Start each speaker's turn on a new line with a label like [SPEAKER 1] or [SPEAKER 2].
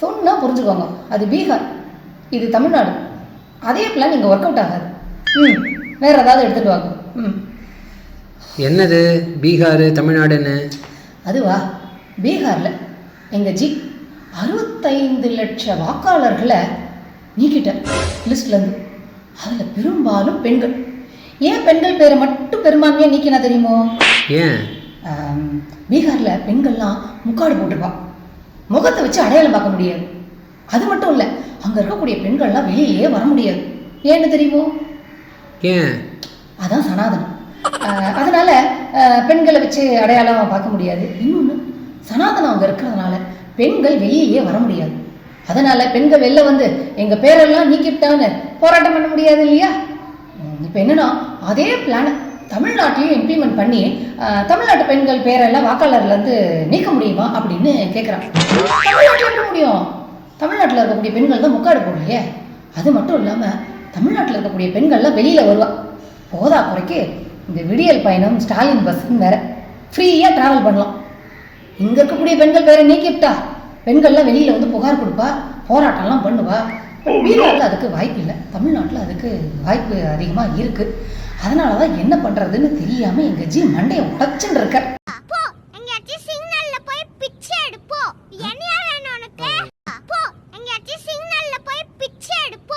[SPEAKER 1] சொன்னால் புரிஞ்சுக்கோங்க. அது பீகார் இது தமிழ்நாடு. அதே பிளான் இங்கே ஒர்க் அவுட் ஆகாது. ம் வேறு ஏதாவது எடுத்துகிட்டு வாங்க. ம்.
[SPEAKER 2] என்னது? பீகார் தமிழ்நாடுன்னு?
[SPEAKER 1] அதுவா? பீகாரில் எங்கள் ஜி அறுபத்தைந்து லட்ச வாக்காளர்களை நீக்கிட்டார் லிஸ்ட்லேருந்து அதில் பெரும்பாலும் பெண்கள். ஏன் பெண்கள் பேரை மட்டும் பெரும்பான்மையாக நீக்கினா தெரியுமோ?
[SPEAKER 2] ஏன்?
[SPEAKER 1] பீகாரில் பெண்கள்லாம் முக்காடு போட்டிருப்பா. முகத்தை வச்சு அடையாளம் பார்க்க முடியாது. அது மட்டும் இல்லை அங்கே இருக்கக்கூடிய பெண்கள்லாம் வெளியிலேயே வர முடியாது. ஏன்னு தெரியுமோ?
[SPEAKER 2] ஏன்?
[SPEAKER 1] அதான் சனாதனம். அதனால பெண்களை வச்சு அடையாளம் பார்க்க முடியாது. இன்னொன்று சனாதனம் அங்கே இருக்கிறதுனால பெண்கள் வெளியிலேயே வர முடியாது. அதனால பெண்கள் வெளில வந்து எங்கள் பேரெல்லாம் நீக்கிட்டான்னு போராட்டம் பண்ண முடியாது இல்லையா? இப்போ என்னன்னா அதே பிளானை தமிழ்நாட்டிலையும் இம்ப்ளிமெண்ட் பண்ணி தமிழ்நாட்டு பெண்கள் பேரெல்லாம் வாக்காளர்லேருந்து நீக்க முடியுமா அப்படின்னு கேட்குறான் தமிழ்நாட்டில் இருக்க முடியும். தமிழ்நாட்டில் இருக்கக்கூடிய பெண்கள் தான் முக்காடு போடலையே. அது மட்டும் இல்லாமல் தமிழ்நாட்டில் இருக்கக்கூடிய பெண்கள்லாம் வெளியில் வருவா. போதா குறைக்கு இந்த விடியல் பயணம் ஸ்டாலின் பஸ்ஸுன்னு வேற. ஃப்ரீயாக ட்ராவல் பண்ணலாம். இங்கே இருக்கக்கூடிய பெண்கள் பேரை நீக்கிவிட்டா. பெண்கள்லாம் வெளியில் வந்து புகார் கொடுப்பா போராட்டம்லாம் பண்ணுவா. வெளிநாட்டில் அதுக்கு வாய்ப்பு இல்லை. தமிழ்நாட்டில் அதுக்கு வாய்ப்பு அதிகமாக இருக்குது அதனால தான் என்ன பண்ணுறதுன்னு தெரியாமல் எங்கள் ஜி மண்டையை உடச்சுன்னு போய் பிச்சை எடுப்போம்